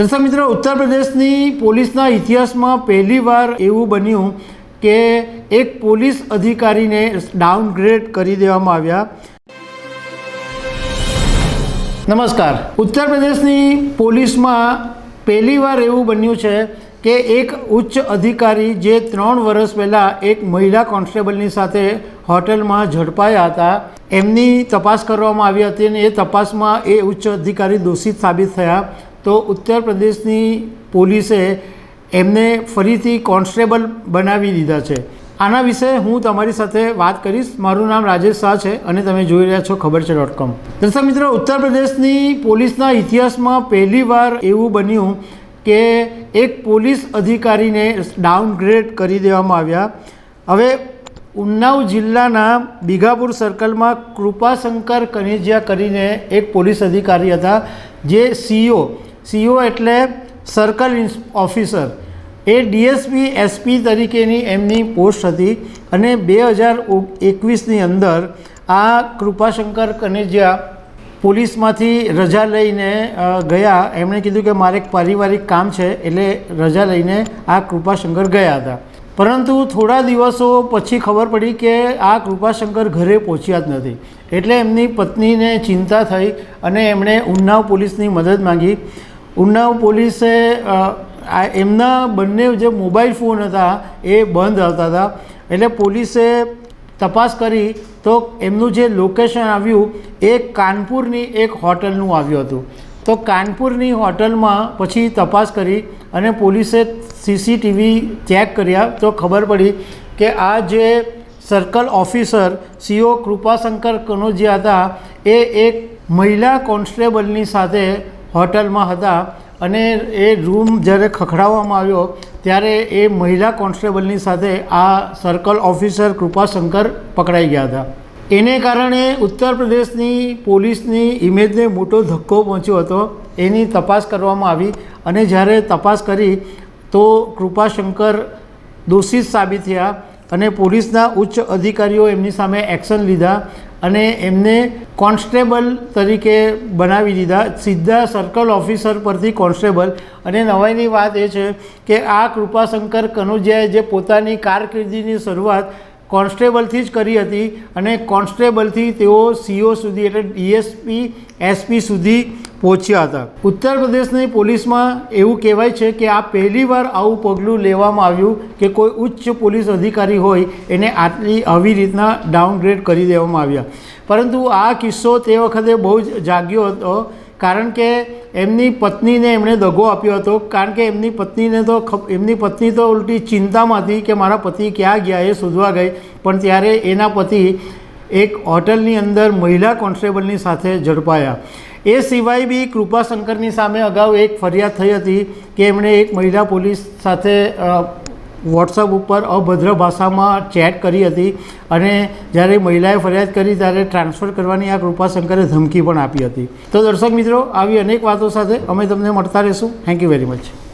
દર્શક મિત્રો, ઉત્તર પ્રદેશની પોલીસના ઇતિહાસમાં પહેલીવાર એવું બન્યું કે એક પોલીસ અધિકારીને ડાઉનગ્રેડ કરી દેવામાં આવ્યા. નમસ્કાર. ઉત્તર પ્રદેશની પોલીસમાં પહેલીવાર એવું બન્યું છે કે એક ઉચ્ચ અધિકારી જે ત્રણ વર્ષ પહેલાં એક મહિલા કોન્સ્ટેબલની સાથે હોટલમાં ઝડપાયા હતા, એમની તપાસ કરવામાં આવી હતી અને એ તપાસમાં એ ઉચ્ચ અધિકારી દોષિત સાબિત થયા. તો ઉત્તર પ્રદેશની પોલીસે એમને ફરીથી કોન્સ્ટેબલ બનાવી દીધા છે. આના વિશે હું તમારી સાથે વાત કરીશ. મારું નામ રાજેશ શાહ છે અને તમે જોઈ રહ્યા છો ખબર છે ડોટ કોમ. દર્શક મિત્રો, ઉત્તર પ્રદેશની પોલીસના ઇતિહાસમાં પહેલીવાર એવું બન્યું કે એક પોલીસ અધિકારીને ડાઉનગ્રેડ કરી દેવામાં આવ્યા. હવે ઉન્નાવ જિલ્લાના બીઘાપુર સર્કલમાં કૃપાશંકર કનેજિયા કરીને એક પોલીસ અધિકારી હતા, જે સીઓ સીઓ એટલે સર્કલ ઓફિસર. એ ડીએસપી, એસપી તરીકેની એમની પોસ્ટ હતી અને બે હજાર એકવીસની અંદર આ કૃપાશંકર કનેજિયા પોલીસમાંથી રજા લઈને ગયા, એમણે કીધું કે મારે એક પારિવારિક કામ છે, એટલે રજા લઈને આ કૃપાશંકર ગયા હતા. પરંતુ થોડા દિવસો પછી ખબર પડી કે આ કૃપાશંકર ઘરે પહોંચ્યા જ નથી. એટલે એમની પત્નીને ચિંતા થઈ અને એમણે ઉન્નાવ પોલીસની મદદ માંગી. ઉન્નાવ પોલીસે આ એમના બંને જે મોબાઈલ ફોન હતા એ બંધ આવતા હતા. એટલે પોલીસે તપાસ કરી તો એમનું જે લોકેશન આવ્યું એ કાનપુરની એક હોટલનું આવ્યું હતું. તો કાનપુરની હોટલમાં પછી તપાસ કરી અને પોલીસે સીસીટીવી ચેક કર્યા તો ખબર પડી કે આ જે circle officer CO Kripashankar Kanojia હતા એ એક મહિલા કોન્સ્ટેબલની સાથે હોટલમાં હતા અને એ રૂમ જ્યારે ખખડાવવામાં આવ્યો, ત્યારે એ મહિલા કોન્સ્ટેબલની સાથે આ સર્કલ ઓફિસર કૃપાશંકર પકડાઈ ગયા હતા. એને કારણે ઉત્તર પ્રદેશની પોલીસની ઇમેજને મોટો ધક્કો પહોંચ્યો હતો. એની તપાસ કરવામાં આવી અને જ્યારે તપાસ કરી, તો કૃપાશંકર દોષિત સાબિત થયા અને પોલીસના ઉચ્ચ અધિકારીઓ એમની સામે એક્શન લીધા અને એમને કોન્સ્ટેબલ તરીકે બનાવી દીધા. સીધા સર્કલ ઓફિસર પરથી કોન્સ્ટેબલ. અને નવાઈની વાત એ છે કે આ કૃપાશંકર કનુજિયાએ જે પોતાની કારકિર્દીની શરૂઆત કોન્સ્ટેબલથી જ કરી હતી અને કોન્સ્ટેબલથી તેઓ સીઓ સુધી એટલે ડીએસપી એસપી સુધી પહોંચ્યા હતા. ઉત્તર પ્રદેશની પોલીસમાં એવું કહેવાય છે કે આ પહેલીવાર આવું પગલું લેવામાં આવ્યું કે કોઈ ઉચ્ચ પોલીસ અધિકારી હોય એને આટલી આવી રીતના ડાઉનગ્રેડ કરી દેવામાં આવ્યા. પરંતુ આ કિસ્સો તે વખતે બહુ જ જાગ્યો હતો કારણ કે એમની પત્નીને એમણે દગો આપ્યો હતો. કારણ કે એમની પત્નીને તો એમની પત્ની તો ઉલટી ચિંતામાં હતી કે મારા પતિ ક્યાં ગયા એ શોધવા ગઈ. પણ ત્યારે એના પતિ એક હોટલની અંદર મહિલા કોન્સ્ટેબલની સાથે ઝડપાયા. એ સિવાય બી કૃપાશંકરની સામે અગાઉ એક ફરિયાદ થઈ હતી કે એમણે એક મહિલા પોલીસ સાથે વોટ્સઅપ ઉપર અભદ્ર ભાષામાં ચેટ કરી હતી અને જ્યારે મહિલાએ ફરિયાદ કરી ત્યારે ટ્રાન્સફર કરવાની આ કૃપાશંકરે ધમકી પણ આપી હતી. તો દર્શક મિત્રો, આવી અનેક વાતો સાથે અમે તમને મળતા રહીશું. Thank you very much